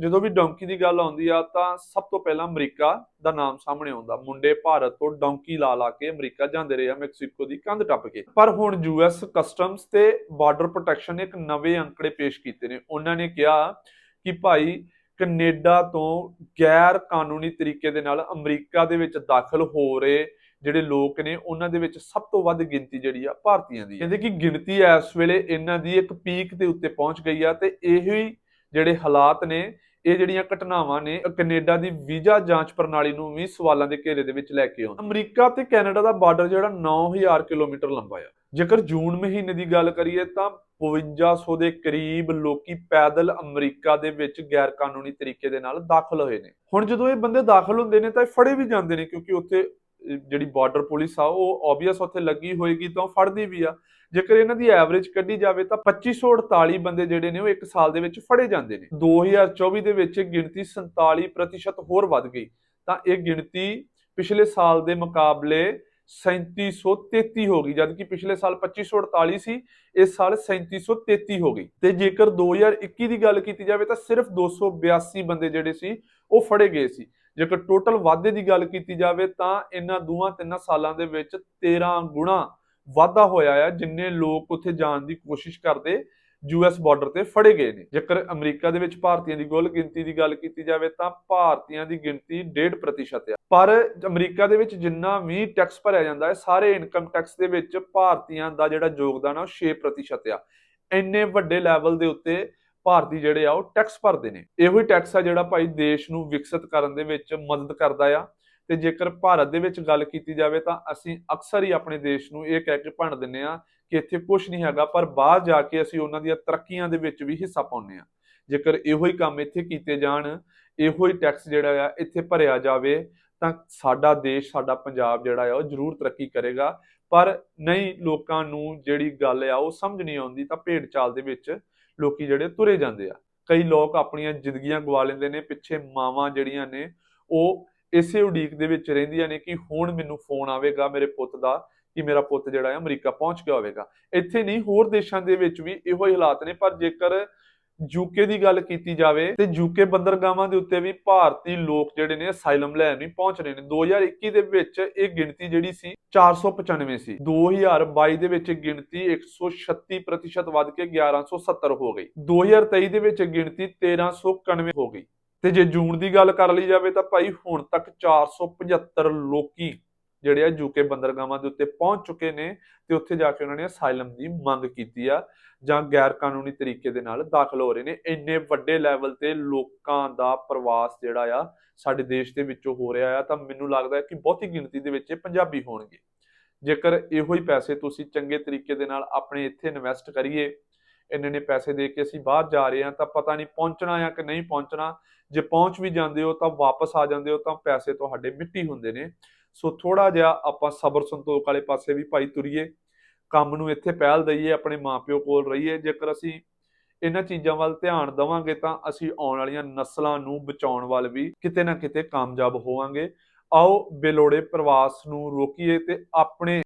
ਜਦੋਂ ਵੀ ਡੌਂਕੀ ਦੀ ਗੱਲ ਆਉਂਦੀ ਆ, ਤਾਂ ਸਭ ਤੋਂ ਪਹਿਲਾਂ ਅਮਰੀਕਾ ਦਾ ਨਾਮ ਸਾਹਮਣੇ ਆਉਂਦਾ। ਮੁੰਡੇ ਭਾਰਤ ਤੋਂ ਡੌਂਕੀ ਲਾ ਲਾ ਕੇ ਅਮਰੀਕਾ ਜਾਂਦੇ ਰਹੇ ਆ ਮੈਕਸੀਕੋ ਦੀ ਕੰਧ ਟੱਪ ਕੇ। ਪਰ ਹੁਣ ਯੂਐਸ ਕਸਟਮਸ ਤੇ ਬਾਰਡਰ ਪ੍ਰੋਟੈਕਸ਼ਨ ਨੇ ਇੱਕ ਨਵੇਂ ਅੰਕੜੇ ਪੇਸ਼ ਕੀਤੇ ਨੇ। ਉਹਨਾਂ ਨੇ ਕਿਹਾ ਕਿ ਭਾਈ ਕੈਨੇਡਾ ਤੋਂ ਗੈਰ ਕਾਨੂੰਨੀ ਤਰੀਕੇ ਦੇ ਨਾਲ ਅਮਰੀਕਾ ਦੇ ਵਿੱਚ ਦਾਖਲ ਹੋ ਰਹੇ ਜਿਹੜੇ ਲੋਕ ਨੇ, ਉਹਨਾਂ ਦੇ ਵਿੱਚ ਸਭ ਤੋਂ ਵੱਧ ਗਿਣਤੀ ਜਿਹੜੀ ਆ ਭਾਰਤੀਆਂ ਦੀ ਕਹਿੰਦੇ ਕਿ ਗਿਣਤੀ ਇਸ ਵੇਲੇ ਇਹਨਾਂ ਦੀ ਇੱਕ ਪੀਕ ਦੇ ਉੱਤੇ ਪਹੁੰਚ ਗਈ ਆ ਤੇ ਇਹੀ ਜਿਹੜੇ ਹਾਲਾਤ ਨੇ ਇਹ ਜਿਹੜੀਆਂ ਘਟਨਾਵਾਂ ਨੇ, ਇਹ ਕੈਨੇਡਾ ਦੀ ਵੀਜ਼ਾ ਜਾਂਚ ਪ੍ਰਣਾਲੀ ਨੂੰ ਵੀ ਸਵਾਲਾਂ ਦੇ ਘੇਰੇ ਦੇ ਵਿੱਚ ਲੈ ਕੇ ਆਉਂਦਾ। ਅਮਰੀਕਾ ਤੇ ਕੈਨੇਡਾ ਦਾ ਬਾਰਡਰ ਜਿਹੜਾ 9000 ਕਿਲੋਮੀਟਰ ਲੰਬਾ ਆ। ਜੇਕਰ ਜੂਨ ਮਹੀਨੇ ਦੀ ਗੱਲ ਕਰੀਏ ਤਾਂ 5200 ਦੇ ਕਰੀਬ ਲੋਕੀ ਪੈਦਲ ਅਮਰੀਕਾ ਦੇ ਵਿੱਚ ਗੈਰ ਕਾਨੂੰਨੀ ਤਰੀਕੇ ਦੇ ਨਾਲ ਦਾਖਲ ਹੋਏ ਨੇ। ਹੁਣ ਜਦੋਂ ਇਹ ਬੰਦੇ ਦਾਖਲ ਹੁੰਦੇ ਨੇ ਤਾਂ ਇਹ ਫੜੇ ਵੀ ਜਾਂਦੇ ਨੇ, ਕਿਉਂਕਿ ਉੱਥੇ ਜਿਹੜੀ ਬਾਰਡਰ ਪੁਲਿਸ ਆ, ਉਹ ਆਬਵੀਅਸ ਉੱਥੇ ਲੱਗੀ ਹੋਏਗੀ ਤਾਂ ਉਹ ਫੜਦੀ ਵੀ ਆ। ਜੇਕਰ ਇਹਨਾਂ ਦੀ ਐਵਰੇਜ ਕੱਢੀ ਜਾਵੇ ਤਾਂ 2548 ਬੰਦੇ ਜਿਹੜੇ ਨੇ ਉਹ ਇੱਕ ਸਾਲ ਦੇ ਵਿੱਚ ਫੜੇ ਜਾਂਦੇ ਨੇ। 2024 ਦੇ ਵਿੱਚ ਇਹ ਗਿਣਤੀ 47% ਹੋਰ ਵੱਧ ਗਈ। ਤਾਂ ਇਹ ਗਿਣਤੀ ਪਿਛਲੇ ਸਾਲ ਦੇ ਮੁਕਾਬਲੇ 3733 ਹੋ ਗਈ ਜਦ ਕਿ ਪਿਛਲੇ ਸਾਲ 2548 ਸੀ ਇਸ ਸਾਲ 3733 ਹੋ ਗਈ। ਤੇ ਜੇਕਰ 2021 ਦੀ ਗੱਲ ਕੀਤੀ ਜਾਵੇ ਤਾਂ ਸਿਰਫ 282 ਬੰਦੇ ਜਿਹੜੇ ਸੀ, ਉਹ ਫੜੇ ਗਏ ਸੀ। ਜੇਕਰ ਟੋਟਲ ਵਾਧੇ ਦੀ ਗੱਲ ਕੀਤੀ ਜਾਵੇ ਤਾਂ ਇਹਨਾਂ ਦੋਵਾਂ ਤਿੰਨਾਂ ਸਾਲਾਂ ਦੇ ਵਿੱਚ 13 ਗੁਣਾ ਵਾਧਾ ਹੋਇਆ ਆ, ਜਿੰਨੇ ਲੋਕ ਉੱਥੇ ਜਾਣ ਦੀ ਕੋਸ਼ਿਸ਼ ਕਰਦੇ ਯੂਐਸ ਬਾਰਡਰ ਤੇ ਫੜੇ ਗਏ ਨੇ। ਜੇਕਰ ਅਮਰੀਕਾ ਦੇ ਵਿੱਚ ਭਾਰਤੀਆਂ ਦੀ ਕੁੱਲ ਗਿਣਤੀ ਦੀ ਗੱਲ ਕੀਤੀ ਜਾਵੇ ਤਾਂ ਭਾਰਤੀਆਂ ਦੀ ਗਿਣਤੀ 1.5% ਆ। ਪਰ ਅਮਰੀਕਾ ਦੇ ਵਿੱਚ ਜਿੰਨਾ ਵੀ ਟੈਕਸ ਭਰਿਆ ਜਾਂਦਾ ਹੈ, ਸਾਰੇ ਇਨਕਮ ਟੈਕਸ ਦੇ ਵਿੱਚ ਭਾਰਤੀਆਂ ਦਾ ਜਿਹੜਾ ਯੋਗਦਾਨ ਆ ਉਹ 6% ਆ। ਇੰਨੇ ਵੱਡੇ ਲੈਵਲ ਦੇ ਉੱਤੇ ਭਾਰਤੀ ਜਿਹੜੇ ਆ, ਉਹ ਟੈਕਸ ਭਰਦੇ ਨੇ। ਇਹੋ ਹੀ ਟੈਕਸ ਆ ਜਿਹੜਾ ਭਾਈ ਦੇਸ਼ ਨੂੰ ਵਿਕਸਿਤ ਕਰਨ ਦੇ ਵਿੱਚ ਮਦਦ ਕਰਦਾ ਆ। ਤੇ ਜੇਕਰ ਭਾਰਤ ਦੇ ਵਿੱਚ ਗੱਲ ਕੀਤੀ ਜਾਵੇ ਤਾਂ ਅਸੀਂ ਅਕਸਰ ਹੀ ਆਪਣੇ ਦੇਸ਼ ਨੂੰ ਇਹ ਕਹਿ ਕੇ ਭੰਡ ਦਿੰਨੇ ਆ ਕਿ ਇੱਥੇ ਕੁਝ ਨਹੀਂ ਹੈਗਾ, ਪਰ ਬਾਹਰ ਜਾ ਕੇ ਅਸੀਂ ਉਹਨਾਂ ਦੀਆਂ ਤਰੱਕੀਆਂ ਦੇ ਵਿੱਚ ਵੀ ਹਿੱਸਾ ਪਾਉਂਦੇ ਆ। ਜੇਕਰ ਇਹੋ ਹੀ ਕੰਮ ਇੱਥੇ ਕੀਤੇ ਜਾਣ, ਇਹੋ ਹੀ ਟੈਕਸ ਜਿਹੜਾ ਆ ਇੱਥੇ ਭਰਿਆ ਜਾਵੇ, ਤਾਂ ਸਾਡਾ ਦੇਸ਼, ਸਾਡਾ ਪੰਜਾਬ ਜਿਹੜਾ ਆ, ਉਹ ਜ਼ਰੂਰ ਤਰੱਕੀ ਕਰੇਗਾ। ਪਰ ਨਹੀਂ ਲੋਕਾਂ ਨੂੰ ਜਿਹੜੀ ਗੱਲ ਆ ਉਹ ਸਮਝ ਨਹੀਂ ਆਉਂਦੀ ਤਾਂ ਭੇਡ ਚਾਲ ਦੇ ਵਿੱਚ ਲੋਕੀ ਜਿਹੜੇ ਤੁਰੇ ਜਾਂਦੇ ਆ। ਕਈ ਲੋਕ ਆਪਣੀਆਂ ਜ਼ਿੰਦਗੀਆਂ ਗਵਾ ਲੈਂਦੇ ਨੇ, ਪਿੱਛੇ ਮਾਵਾਂ ਜਿਹੜੀਆਂ ਨੇ, ਉਹ ਇਸੇ ਉਡੀਕ ਦੇ ਵਿੱਚ ਰਹਿੰਦੀਆਂ ਨੇ ਕਿ ਹੁਣ ਮੈਨੂੰ ਫੋਨ ਆਵੇਗਾ ਮੇਰੇ ਪੁੱਤ ਦਾ ਕਿ ਮੇਰਾ ਪੁੱਤ ਜਿਹੜਾ ਹੈ ਅਮਰੀਕਾ ਪਹੁੰਚ ਗਿਆ ਹੋਵੇਗਾ। ਇੱਥੇ ਨਹੀਂ, ਹੋਰ ਦੇਸ਼ਾਂ ਦੇ ਵਿੱਚ ਵੀ ਇਹੋ ਹੀ ਹਾਲਾਤ ਨੇ, ਪਰ ਜੇਕਰ ਯੂਕੇ ਦੀ ਗੱਲ ਕੀਤੀ ਜਾਵੇ ਤੇ ਯੂਕੇ ਬੰਦਰਗਾਵਾਂ ਦੇ ਉੱਤੇ ਵੀ ਭਾਰਤੀ ਲੋਕ ਜਿਹੜੇ ਨੇ ਅਸਾਈਲਮ ਲੈਣ ਨਹੀਂ ਪਹੁੰਚ ਰਹੇ ਨੇ। 2021 ਦੇ ਵਿੱਚ ਇਹ ਗਿਣਤੀ ਜਿਹੜੀ ਸੀ 495 ਸੀ 2022 ਦੇ ਵਿੱਚ ਇਹ ਗਿਣਤੀ 136% ਵੱਧ ਕੇ 1170 ਹੋ ਗਈ। 2023 ਦੇ ਵਿੱਚ ਇਹ ਗਿਣਤੀ 1391 ਹੋ ਗਈ। ਤੇ ਜੇ ਜੂਨ ਦੀ ਗੱਲ ਕਰ ਲਈ ਜਾਵੇ ਤਾਂ ਭਾਈ ਹੁਣ ਤੱਕ 475 ਲੋਕੀ ਜਿਹੜੇ ਆ ਯੂਕੇ ਬੰਦਰਗਾਹਾਂ ਦੇ ਉੱਤੇ ਪਹੁੰਚ ਚੁੱਕੇ ਨੇ ਤੇ ਉੱਥੇ ਜਾ ਕੇ ਉਹਨਾਂ ਨੇ ਅਸਾਈਲਮ ਦੀ ਮੰਗ ਕੀਤੀ ਆ ਜਾਂ ਗੈਰ ਕਾਨੂੰਨੀ ਤਰੀਕੇ ਦੇ ਨਾਲ ਦਾਖਲ ਹੋ ਰਹੇ ਨੇ। ਇੰਨੇ ਵੱਡੇ ਲੈਵਲ ਤੇ ਲੋਕਾਂ ਦਾ ਪ੍ਰਵਾਸ ਜਿਹੜਾ ਆ ਸਾਡੇ ਦੇਸ਼ ਦੇ ਵਿੱਚੋਂ ਹੋ ਰਿਹਾ ਆ, ਤਾਂ ਮੈਨੂੰ ਲੱਗਦਾ ਹੈ ਕਿ ਬਹੁਤੀ ਗਿਣਤੀ ਦੇ ਵਿੱਚ ਇਹ ਪੰਜਾਬੀ ਹੋਣਗੇ। ਜੇਕਰ ਇਹੋ ਹੀ ਪੈਸੇ ਤੁਸੀਂ ਚੰਗੇ ਤਰੀਕੇ ਦੇ ਨਾਲ ਆਪਣੇ ਇੱਥੇ ਇਨਵੈਸਟ ਕਰੀਏ, ਇੰਨੇ ਨੇ ਪੈਸੇ ਦੇ ਕੇ ਅਸੀਂ ਬਾਹਰ ਜਾ ਰਹੇ ਹਾਂ, ਤਾਂ ਪਤਾ ਨਹੀਂ ਪਹੁੰਚਣਾ ਆ ਕਿ ਨਹੀਂ ਪਹੁੰਚਣਾ। ਜੇ ਪਹੁੰਚ ਵੀ ਜਾਂਦੇ ਹੋ ਤਾਂ ਵਾਪਸ ਆ ਜਾਂਦੇ ਹੋ ਤਾਂ ਪੈਸੇ ਤੁਹਾਡੇ ਮਿੱਟੀ ਹੁੰਦੇ ਨੇ। ਸੋ ਥੋੜਾ ਜਿਹਾ ਆਪਾਂ ਸਬਰ ਸੰਤੋਖ ਵਾਲੇ ਪਾਸੇ ਵੀ ਭਾਈ ਤੁਰੀਏ, ਕੰਮ ਨੂੰ ਇੱਥੇ ਪਹਿਲ ਦਈਏ, ਆਪਣੇ ਮਾਪਿਓ ਕੋਲ ਰਹੀਏ, ਜੇਕਰ ਅਸੀਂ ਇਹਨਾਂ ਚੀਜ਼ਾਂ ਵੱਲ ਧਿਆਨ ਦੇਵਾਂਗੇ ਤਾਂ ਅਸੀਂ ਆਉਣ ਵਾਲੀਆਂ ਨਸਲਾਂ ਨੂੰ ਬਚਾਉਣ ਵੱਲ ਵੀ ਕਿਤੇ ਨਾ ਕਿਤੇ ਕਾਮਯਾਬ ਹੋਵਾਂਗੇ। ਆਓ ਬੇਲੋੜੇ ਪ੍ਰਵਾਸ ਨੂੰ ਰੋਕੀਏ ਤੇ ਆਪਣੇ